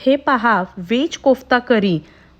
हे पहा व्हेज कोफ्ता करी.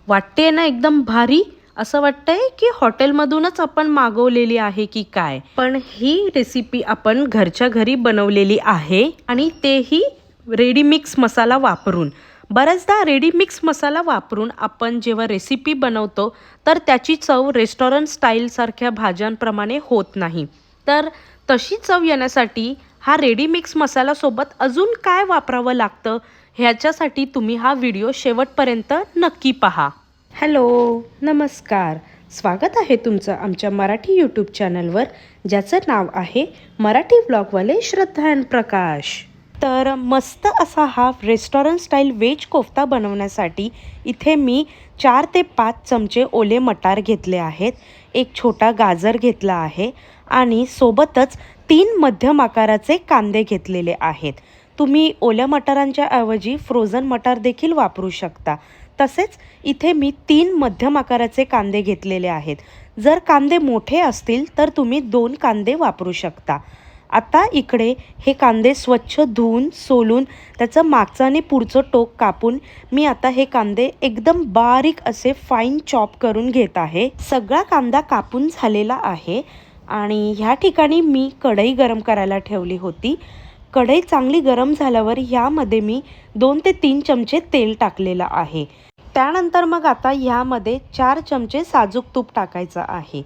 वाटते ना एकदम भारी? असं वाटतंय की हॉटेलमधूनच आपण मागवलेली आहे की काय? पण ही रेसिपी आपण घरच्या घरी बनवलेली आहे आणि तेही रेडी मिक्स मसाला वापरून. बऱ्याचदा रेडी मिक्स मसाला वापरून आपण जेव्हा रेसिपी बनवतो तर त्याची चव रेस्टॉरंट स्टाईलसारख्या भाज्यांप्रमाणे होत नाही. तर तशी चव येण्यासाठी हा रेडी मिक्स मसालासोबत अजून काय वापरावं लागतं ह्याच्यासाठी तुम्ही हा व्हिडिओ शेवटपर्यंत नक्की पहा. हॅलो नमस्कार. स्वागत आहे तुमचं आमच्या मराठी यूट्यूब चॅनलवर ज्याचं नाव आहे मराठी ब्लॉगवाले श्रद्धा अँड प्रकाश. तर मस्त असा हा रेस्टॉरंट स्टाईल व्हेज कोफ्ता बनवण्यासाठी इथे मी चार ते पाच चमचे ओले मटार घेतले आहेत. एक छोटा गाजर घेतला आहे आणि सोबतच तीन मध्यम आकाराचे कांदे घेतलेले आहेत. तुम्ही ओल्या मटारांच्या ऐवजी फ्रोझन मटार देखील वापरू शकता. तसेच इथे मी तीन मध्यम आकाराचे कांदे घेतलेले आहेत. जर कांदे मोठे असतील तर तुम्ही दोन कांदे वापरू शकता. आता इकडे हे कांदे स्वच्छ धुवून सोलून त्याचं मागचं आणि पुढचं टोक कापून मी आता हे कांदे एकदम बारीक असे फाईन चॉप करून घेत आहे. सगळा कांदा कापून झालेला आहे आणि ह्या ठिकाणी मी कढई गरम करायला ठेवली होती. कढई चांगली गरम झाल्यावर ह्यामध्ये मी दोन ते तीन चमचे तेल टाकलेलं आहे. त्यानंतर मग आता ह्यामध्ये चार चमचे साजूक तूप टाकायचं आहे.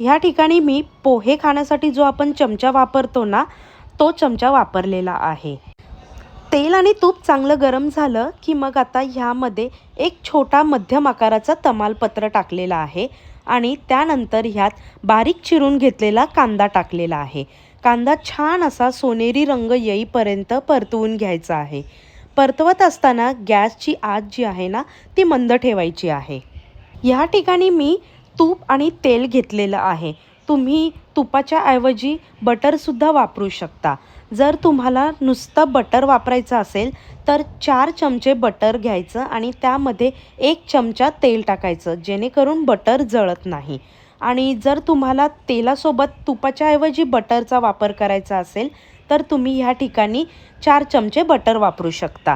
ह्या ठिकाणी मी पोहे खाण्यासाठी जो आपण चमचा वापरतो ना तो चमचा वापरलेला आहे. तेल आणि तूप चांगलं गरम झालं की मग आता ह्यामध्ये एक छोटा मध्यम आकाराचा तमालपत्र टाकलेला आहे आणि त्यानंतर ह्यात बारीक चिरून घेतलेला कांदा टाकलेला आहे. कांदा छान असा सोनेरी रंग येईपर्यंत परतवून घ्यायचा आहे. परतवत असताना गॅसची आत जी आहे ना ती मंद ठेवायची आहे. ह्या ठिकाणी मी तूप आणि तेल घेतलेलं आहे. तुम्ही तुपाच्या ऐवजी बटरसुद्धा वापरू शकता. जर तुम्हाला नुसतं बटर वापरायचं असेल तर चार चमचे बटर घ्यायचं आणि त्यामध्ये एक चमचा तेल टाकायचं जेणेकरून बटर जळत नाही. आणि जर तुम्हाला तेलासोबत तुपाच्या ऐवजी बटरचा वापर करायचा असेल तर तुम्ही ह्या ठिकाणी चार चमचे बटर वापरू शकता.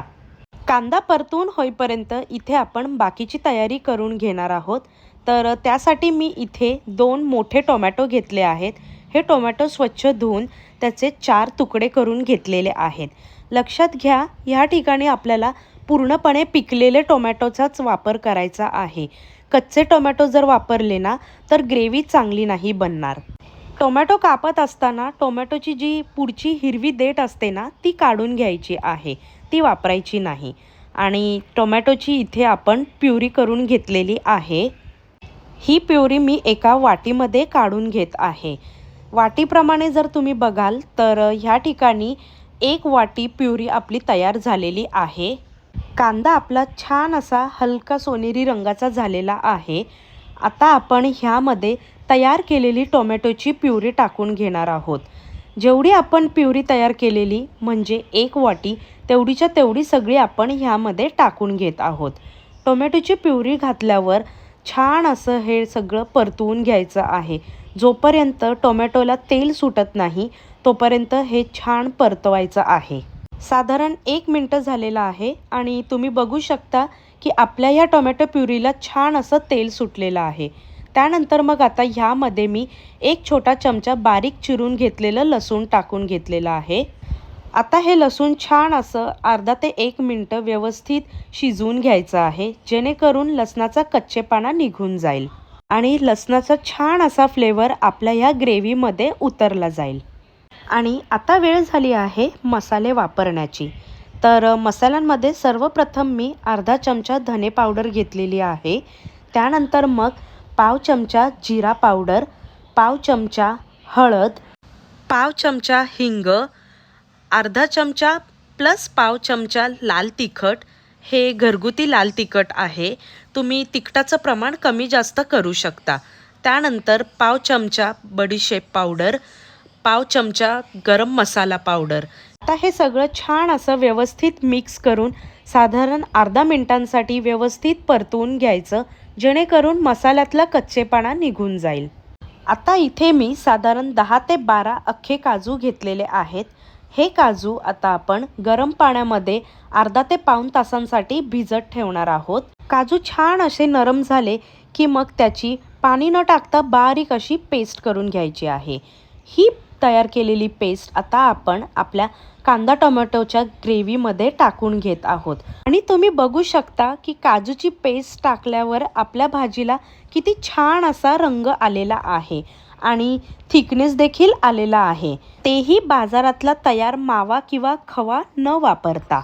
कांदा परतून होईपर्यंत इथे आपण बाकीची तयारी करून घेणार आहोत. तर त्यासाठी मी इथे दोन मोठे टोमॅटो घेतले आहेत. हे टोमॅटो स्वच्छ धुवून त्याचे चार तुकडे करून घेतलेले आहेत. लक्षात घ्या ह्या ठिकाणी आपल्याला पूर्णपणे पिकलेले टोमॅटोचाच वापर करायचा आहे. कच्चे टोमॅटो जर वापरले ना तर ग्रेव्ही चांगली नाही बनणार. टोमॅटो कापत असताना टोमॅटोची जी पुढची हिरवी देठ असते ना ती काढून घ्यायची आहे. ती वापरायची नाही. आणि टोमॅटोची इथे आपण प्युरी करून घेतलेली आहे. ही प्युरी मी एका वाटीमध्ये काढून घेत आहे. वाटीप्रमाणे जर तुम्ही बघाल तर ह्या ठिकाणी एक वाटी प्युरी आपली तयार झालेली आहे. कांदा आपला छान असा हलका सोनेरी रंगाचा झालेला आहे. आता आपण ह्यामध्ये तयार केलेली टोमॅटोची प्युरी टाकून घेणार आहोत. जेवढी आपण प्युरी तयार केलेली म्हणजे एक वाटी तेवढीच्या तेवढी सगळी आपण ह्यामध्ये टाकून घेत आहोत. टोमॅटोची प्युरी घातल्यावर छान असं हे सगळं परतवून घ्यायचं आहे. जोपर्यंत टोमॅटोला तेल सुटत नाही तोपर्यंत हे छान परतवायचं आहे. साधारण एक मिनटं झालेलं आहे आणि तुम्ही बघू शकता की आपल्या ह्या टोमॅटो प्युरीला छान असं तेल सुटलेलं आहे. त्यानंतर मग आता ह्यामध्ये मी एक छोटा चमचा बारीक चिरून घेतलेलं लसूण टाकून घेतलेलं आहे. आता हे लसूण छान असं अर्धा ते एक मिनटं व्यवस्थित शिजवून घ्यायचं आहे जेणेकरून लसणाचा कच्चेपणा निघून जाईल आणि लसणाचा छान असा फ्लेवर आपल्या ह्या ग्रेव्हीमध्ये उतरला जाईल. आणि आता वेळ झाली आहे मसाले वापरण्याची. तर मसाल्यांमध्ये सर्वप्रथम मी अर्धा चमचा धने पावडर घेतलेली आहे. त्यानंतर मग पाव चमचा जिरा पावडर पाव चमचा हळद पाव चमचा हिंग अर्धा चमचा प्लस पाव चमचा लाल तिखट हे घरगुती लाल तिखट आहे. तुम्ही तिखटाचं प्रमाण कमी जास्त करू शकता. त्यानंतर पाव चमचा बडीशेप पावडर पाव चमचा गरम मसाला पावडर. आता हे सगळं छान असं व्यवस्थित मिक्स करून साधारण अर्धा मिनटांसाठी व्यवस्थित परतवून घ्यायचं जेणेकरून मसाल्यातला कच्चेपणा निघून जाईल. आता इथे मी साधारण दहा ते बारा अख्खे काजू घेतलेले आहेत. हे काजू आता आपण गरम पाण्यामध्ये अर्धा ते पाऊण तासांसाठी भिजत ठेवणार आहोत. काजू छान असे नरम झाले की मग त्याची पाणी न टाकता बारीक अशी पेस्ट करून घ्यायची आहे. ही तयार केलेली पेस्ट आता आपण आपल्या कांदा टोमॅटोच्या ग्रेव्हीमध्ये टाकून घेत आहोत. आणि तुम्ही बघू शकता की काजूची पेस्ट टाकल्यावर आपल्या भाजीला किती छान असा रंग आलेला आहे. आणि थिकनेस देखील आलेला आहे. तेही बाजारातला तयार मावा किंवा खवा न वापरता.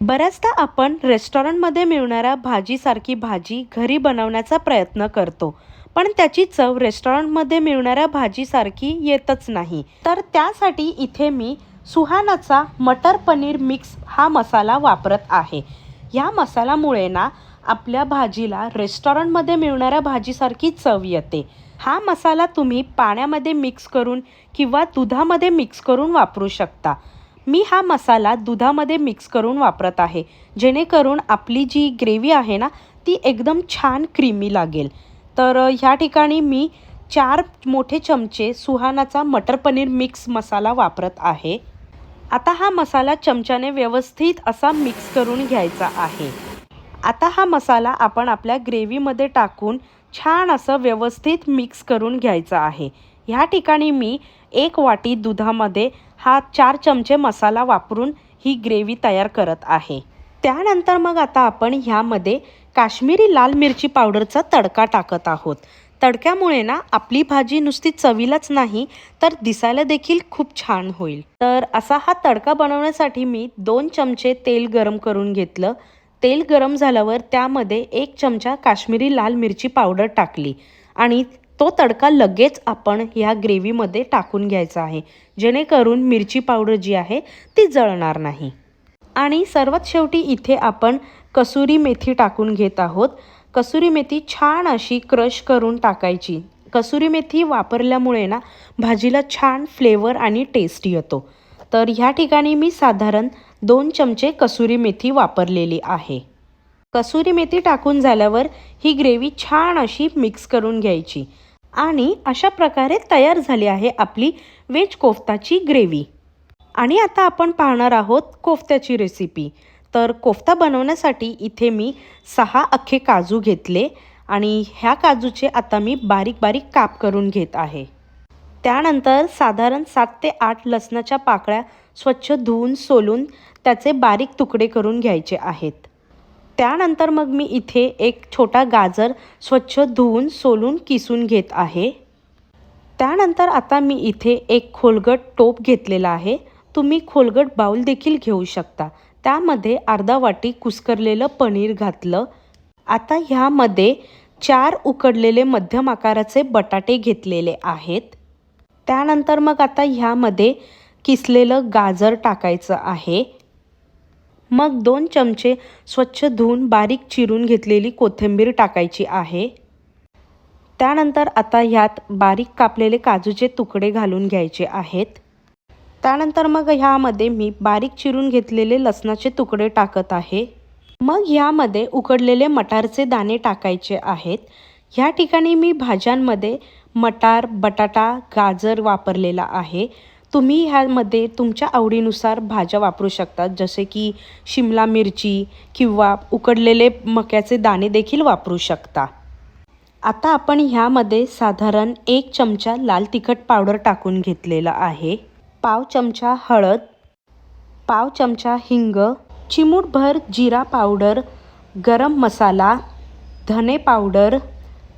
बऱ्याचदा आपण रेस्टॉरंटमध्ये मिळणाऱ्या भाजीसारखी भाजी घरी बनवण्याचा प्रयत्न करतो. पण त्याची चव रेस्टॉरंटमध्ये मिळणाऱ्या भाजीसारखी येतच नाही. तर त्यासाठी इथे मी सुहानाचा मटर पनीर मिक्स हा मसाला वापरत आहे. या मसाल्यामुळे ना आपल्या भाजीला रेस्टॉरंटमध्ये मिळणाऱ्या भाजीसारखी चव येते. हा मसाला तुम्ही पाण्यामध्ये मिक्स करून किंवा दुधामध्ये मिक्स करून वापरू शकता. मी हा मसाला दुधामध्ये मिक्स करून वापरत आहे. जेणेकरून आपली जी ग्रेव्ही आहे ना ती एकदम छान क्रीमी लागेल. तर ह्या ठिकाणी मी चार मोठे चमचे सुहानाचा मटर पनीर मिक्स मसाला वापरत आहे. आता हा मसाला चमच्याने व्यवस्थित असा मिक्स करून घ्यायचा आहे. आता हा मसाला आपण आपल्या ग्रेव्हीमध्ये टाकून छान असं व्यवस्थित मिक्स करून घ्यायचा आहे. ह्या ठिकाणी मी एक वाटी दुधामध्ये हा चार चमचे मसाला वापरून ही ग्रेव्ही तयार करत आहे. त्यानंतर मग आता आपण ह्यामध्ये काश्मीरी लाल मिरची पावडरचा तडका टाकत आहोत. तडक्यामुळे ना आपली भाजी नुसती चवीलाच नाही तर दिसायला देखील खूप छान होईल. तर असा हा तडका बनवण्यासाठी मी दोन चमचे तेल गरम करून घेतलं. तेल गरम झाल्यावर त्यामध्ये एक चमचा काश्मीरी लाल मिरची पावडर टाकली. आणि तो तडका लगेच आपण ह्या ग्रेव्हीमध्ये टाकून घ्यायचा आहे. जेणेकरून मिरची पावडर जी आहे ती जळणार नाही. आणि सर्वात शेवटी इथे आपण कसुरी मेथी टाकून घेत आहोत. कसुरी मेथी छान अशी क्रश करून टाकायची. कसुरी मेथी वापरल्यामुळे ना भाजीला छान फ्लेवर आणि टेस्ट येतो. तर ह्या ठिकाणी मी साधारण दोन चमचे कसुरी मेथी वापरलेली आहे. कसुरी मेथी टाकून झाल्यावर ही ग्रेव्ही छान अशी मिक्स करून घ्यायची आणि अशा प्रकारे तयार झाली आहे आपली वेज कोफ्ताची ग्रेव्ही. आणि आता आपण पाहणार आहोत कोफ्त्याची रेसिपी तर कोफ्ता बनवण्यासाठी इथे मी सहा अख्खे काजू घेतले आणि ह्या काजूचे आता मी बारीक बारीक काप करून घेत आहे. त्यानंतर साधारण सात ते आठ लसणाच्या पाकळ्या स्वच्छ धुवून सोलून त्याचे बारीक तुकडे करून घ्यायचे आहेत. त्यानंतर मग मी इथे एक छोटा गाजर स्वच्छ धुवून सोलून किसून घेत आहे. त्यानंतर आता मी इथे एक खोलगट टोप घेतलेला आहे. तुम्ही खोलगट बाऊल देखील घेऊ शकता. त्यामध्ये अर्धा वाटी कुस्करलेलं पनीर घातलं. आता ह्यामध्ये चार उकडलेले मध्यम आकाराचे बटाटे घेतलेले आहेत. त्यानंतर मग आता ह्यामध्ये किसलेलं गाजर टाकायचं आहे. मग दोन चमचे स्वच्छ धुवून बारीक चिरून घेतलेली कोथिंबीर टाकायची आहे. त्यानंतर आता ह्यात बारीक कापलेले काजूचे तुकडे घालून घ्यायचे आहेत. त्यानंतर मग ह्यामध्ये मी बारीक चिरून घेतलेले लसणाचे तुकडे टाकत आहे. मग ह्यामध्ये उकडलेले मटारचे दाणे टाकायचे आहेत. ह्या ठिकाणी मी भाज्यांमध्ये मटार बटाटा गाजर वापरलेला आहे. तुम्ही ह्यामध्ये तुमच्या आवडीनुसार भाज्या वापरू शकता. जसे की शिमला मिरची किंवा उकडलेले मक्याचे दाणे देखील वापरू शकता. आता आपण ह्यामध्ये साधारण एक चमचा लाल तिखट पावडर टाकून घेतलेला आहे. पाव चमचा हळद पाव चमचा हिंग चिमूटभर जिरा पावडर गरम मसाला धने पावडर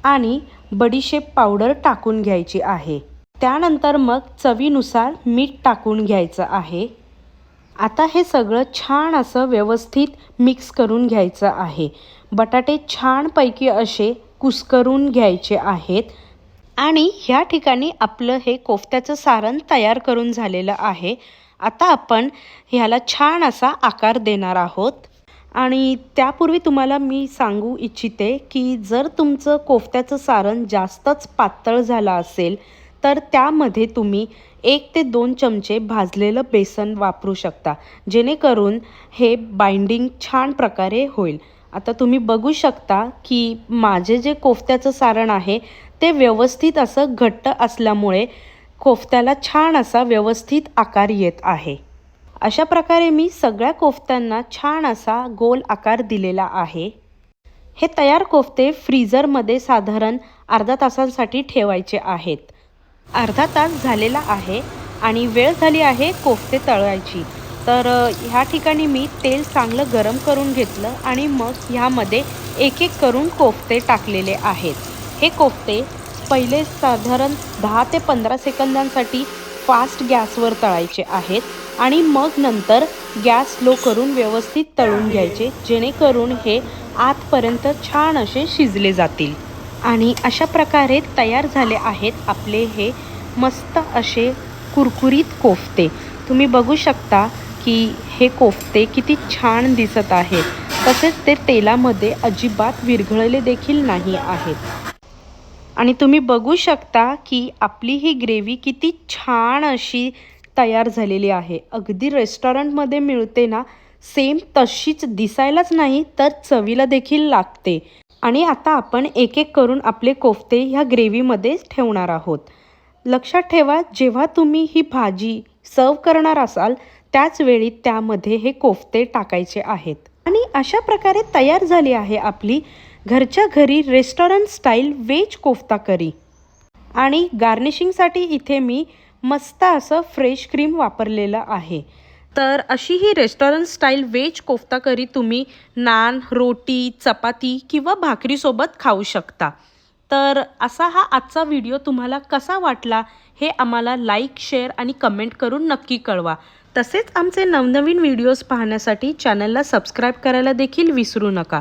आणि बडीशेप पावडर टाकून घ्यायची आहे. त्यानंतर मग चवीनुसार मीठ टाकून घ्यायचं आहे. आता हे सगळं छान असं व्यवस्थित मिक्स करून घ्यायचं आहे. बटाटे छानपैकी असे कुस्करून घ्यायचे आहेत. आणि ह्या ठिकाणी आपलं हे कोफ्त्याचं सारण तयार करून झालेलं आहे. आता आपण ह्याला छान असा आकार देणार आहोत. आणि त्यापूर्वी तुम्हाला मी सांगू इच्छिते की जर तुमचं कोफ्त्याचं सारण जास्तच पातळ झालं असेल तर त्यामध्ये तुम्ही एक ते दोन चमचे भाजलेलं बेसन वापरू शकता जेणेकरून हे बाइंडिंग छान प्रकारे होईल. आता तुम्ही बघू शकता की माझे जे कोफ्त्याचं सारण आहे ते व्यवस्थित असं घट्ट असल्यामुळे कोफ्त्याला छान असा व्यवस्थित आकार येत आहे. अशा प्रकारे मी सगळ्या कोफ्त्यांना छान असा गोल आकार दिलेला आहे. हे तयार कोफ्ते फ्रीझरमध्ये साधारण अर्धा तासांसाठी ठेवायचे आहेत. अर्धा तास झालेला आहे आणि वेळ झाली आहे कोफ्ते तळायची. तर ह्या ठिकाणी मी तेल चांगलं गरम करून घेतलं आणि मग ह्यामध्ये एक एक करून कोफ्ते टाकलेले आहेत. हे कोफ्ते पहिले साधारण दहा ते पंधरा सेकंदांसाठी फास्ट गॅसवर तळायचे आहेत आणि मग नंतर गॅस लो करून व्यवस्थित तळून घ्यायचे जेणेकरून हे आतपर्यंत छान असे शिजले जातील. आणि अशा प्रकारे तयार झाले आहेत आपले हे मस्त असे कुरकुरीत कोफ्ते. तुम्ही बघू शकता की हे कोफ्ते किती छान दिसत आहेत. तसेच ते तेलामध्ये अजिबात विरघळले देखील नाही आहेत. आणि तुम्ही बघू शकता की आपली ही ग्रेव्ही किती छान अशी तयार झालेली आहे. अगदी रेस्टॉरंटमध्ये मिळते ना सेम तशीच दिसायलाच नाही तर चवीला देखील लागते. आणि आता आपण एक एक करून आपले कोफ्ते ह्या ग्रेव्हीमध्ये ठेवणार आहोत. लक्षात ठेवा जेव्हा तुम्ही ही भाजी सर्व करणार असाल त्याच वेळी त्यामध्ये हे कोफ्ते टाकायचे आहेत. आणि अशा प्रकारे तयार झाली आहे आपली घरच्या घरी restaurant style veg kofta curry. आणि गार्निशिंगसाठी इथे मी मस्त असं फ्रेश क्रीम वापरलेलं आहे. तर अशी ही restaurant style veg kofta curry तुम्ही नान रोटी चपाती किंवा भाकरीसोबत खाऊ शकता. तर असा हा आजचा व्हिडिओ तुम्हाला कसा वाटला हे आम्हाला लाईक शेअर आणि कमेंट करून नक्की कळवा. तसेच आमचे नवनवीन व्हिडिओज पाहण्यासाठी चॅनलला सबस्क्राईब करायला देखील विसरू नका.